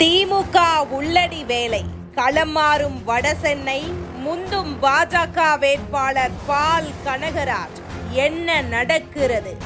திமுக உள்ளடி வேலை. களம் மாறும் வடசென்னை முந்தும் பாஜக வேட்பாளர் பால் கனகராஜ். என்ன நடக்கிறது?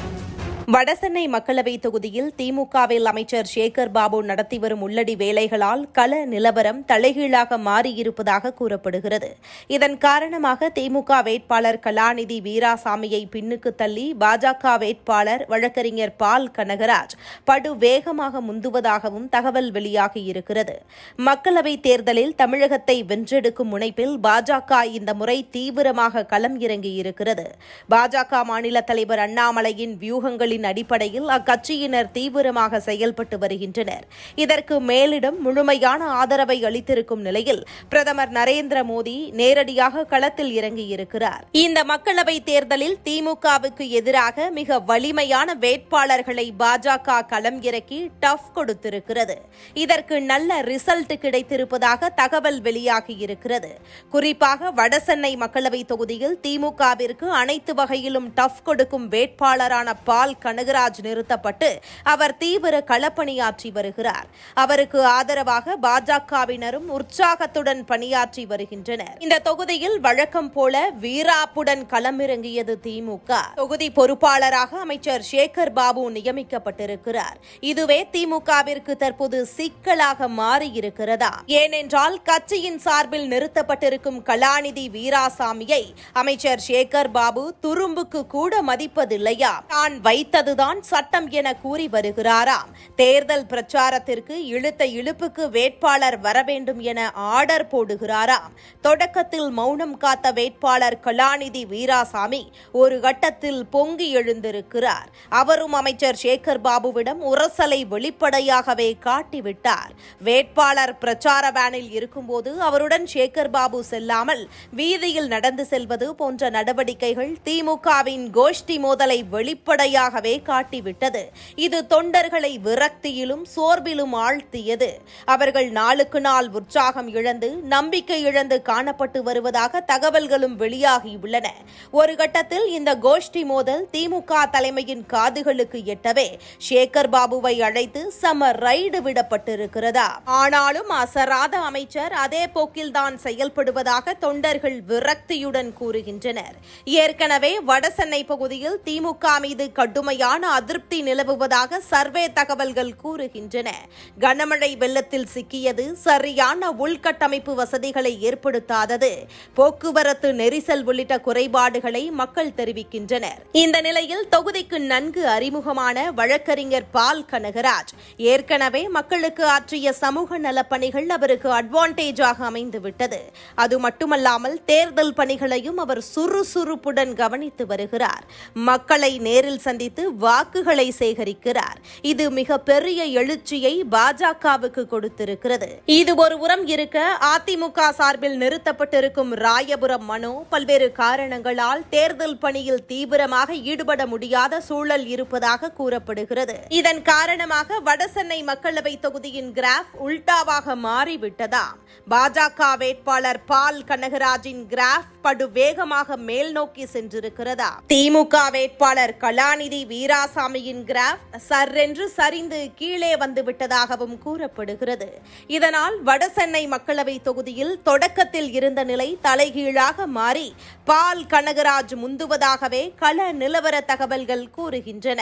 வடசென்னை மக்களவை தொகுதியில் திமுகவில் அமைச்சர் சேகர் பாபு நடத்தி வரும் உள்ளடி வேலைகளால் கள நிலவரம் தலைகீழாக மாறியிருப்பதாக கூறப்படுகிறது. இதன் காரணமாக திமுக வேட்பாளர் கலாநிதி வீராசாமியை பின்னுக்கு தள்ளி பாஜக வேட்பாளர் வழக்கறிஞர் பால் கனகராஜ் படு வேகமாக முந்துவதாகவும் தகவல் வெளியாகியிருக்கிறது மக்களவைத் தேர்தலில் தமிழகத்தை வென்றெடுக்கும் முனைப்பில் பாஜக இந்த முறை தீவிரமாக களம் இறங்கியிருக்கிறது. பாஜக மாநில தலைவர் அண்ணாமலையின் வியூகங்களில் தகவல்களின் அடிப்படையில் அக்கட்சியினர் தீவிரமாக செயல்பட்டு வருகின்றனர். இதற்கு மேலிடம் முழுமையான ஆதரவை அளித்திருக்கும் நிலையில் பிரதமர் நரேந்திர மோடி நேரடியாக களத்தில் இறங்கியிருக்கிறார். இந்த மக்களவைத் தேர்தலில் திமுகவுக்கு எதிராக மிக வலிமையான வேட்பாளர்களை பாஜக களம் இறக்கி டஃப் கொடுத்திருக்கிறது. இதற்கு நல்ல ரிசல்ட் கிடைத்திருப்பதாக தகவல் வெளியாகியிருக்கிறது. குறிப்பாக வடசென்னை மக்களவை தொகுதியில் திமுகவிற்கு அனைத்து வகையிலும் டஃப் கொடுக்கும் வேட்பாளரான பால் கனகராஜ் நிறுத்தப்பட்டு அவர் தீவிர களப்பணியாற்றி வருகிறார். அவருக்கு ஆதரவாக பாஜகவினரும் உற்சாகத்துடன் பணியாற்றி வருகின்றனர். இந்த தொகுதியில் வழக்கம் போல வீராப்புடன் களமிறங்கியது திமுக. தொகுதி பொறுப்பாளராக அமைச்சர் சேகர் பாபு நியமிக்கப்பட்டிருக்கிறார். இதுவே திமுகவிற்கு தற்போது சிக்கலாக மாறியிருக்கிறதா? ஏனென்றால் கட்சியின் சார்பில் நிறுத்தப்பட்டிருக்கும் கலாநிதி வீராசாமியை அமைச்சர் சேகர் பாபு துரும்புக்கு கூட மதிப்பதில்லையா? தான் வைத்ததுதான் சட்டம் என கூறி வருகிறாராம். தேர்தல் பிரச்சாரத்திற்கு இழுத்த இழுப்புக்கு வேட்பாளர் வர வேண்டும் என ஆர்டர் போடுகிறாராம். தொடக்கத்தில் மௌனம் காத்த வேட்பாளர் கலாநிதி வீராசாமி ஒரு கட்டத்தில் பொங்கி எழுந்திருக்கிறார். அவரும் அமைச்சர் சேகர் பாபுவிடம் உரசலை வெளிப்படையாகவே காட்டிவிட்டார். வேட்பாளர் பிரச்சார வேனில் இருக்கும்போது அவருடன் சேகர் பாபு செல்லாமல் வீதியில் நடந்து செல்வது போன்ற நடவடிக்கைகள் திமுகவின் கோஷ்டி மோதலை வெளிப்படையாகவே காட்டிவிட்டது. இது தொண்டர்களை விரக்தியிலும் சோர்விலும் ஆழ்த்தியது. அவர்கள் நாளுக்கு நாள் உற்சாகம் இழந்து நம்பிக்கை இழந்து காணப்பட்டு வருவதாக தகவல்களும் வெளியாகியுள்ளன ஒரு கட்டத்தில் இந்த கோஷ்டி மோதல் திமுக தலைமையின் காதுகளுக்கு எட்டவே சேகர் பாபுவை அழைத்து சம ரைடு விடப்பட்டிருக்கிறதா? ஆனாலும் அசராத அமைச்சர் அதே போக்கில்தான் செயல்படுவதாக தொண்டர்கள் விரக்தியுடன் கூறுகின்றனர். ஏற்கனவே வடசென்னை பகுதியில் திமுக மீது கடுமை கடுமையான அதிருப்தி நிலவுவதாக சர்வே தகவல்கள் கூறுகின்றன. கனமழை வெள்ளத்தில் சிக்கியது சரியான உள்கட்டமைப்பு வசதிகளை ஏற்படுத்தாதது. போக்குவரத்து நெரிசல் உள்ளிட்ட குறைபாடுகளை மக்கள் தெரிவிக்கின்றனர். இந்த நிலையில் தொகுதிக்கு நன்கு அறிமுகமான வழக்கறிஞர் பால் கனகராஜ் ஏற்கனவே மக்களுக்கு ஆற்றிய சமூக நலப்பணிகள் அவருக்கு அட்வான்டேஜாக அமைந்துவிட்டது. அது மட்டுமல்லாமல் தேர்தல் பணிகளையும் அவர் சுறுசுறுப்புடன் கவனித்து வருகிறார். மக்களை நேரில் சந்தித்து வைத்து வாக்குகளை சேகரிக்கிறார். இது மிக பெரிய எழுச்சியை பாஜகவுக்கு கொடுத்திருக்கிறது. இது ஒரு உரம் இருக்க அதிமுக சார்பில் நிறுத்தப்பட்டிருக்கும் ராயபுரம் மனு பல்வேறு காரணங்களால் தேர்தல் பணியில் தீவிரமாக ஈடுபட முடியாத சூழல் இருப்பதாக கூறப்படுகிறது. இதன் காரணமாக வடசென்னை மக்களவை தொகுதியின் கிராஃப் உல்டாவாக மாறிவிட்டதாம் பாஜக வேட்பாளர் பால் கனகராஜின் கிராஃப் படு வேகமாக மேல்நோக்கி சென்றிருக்கிறதா? திமுக வேட்பாளர் கலாநிதி வீராசாமியின் கிராஃப் சர்ரென்று சரிந்து கீழே வந்து விட்டதாகவும் கூறப்படுகிறது. இதனால் வடசென்னை மக்களவை தொகுதியில் தொடக்கத்தில் இருந்த நிலை தலைகீழாக மாறி பால் கனகராஜ் முந்துவதாகவே கள நிலவர தகவல்கள் கூறுகின்றன.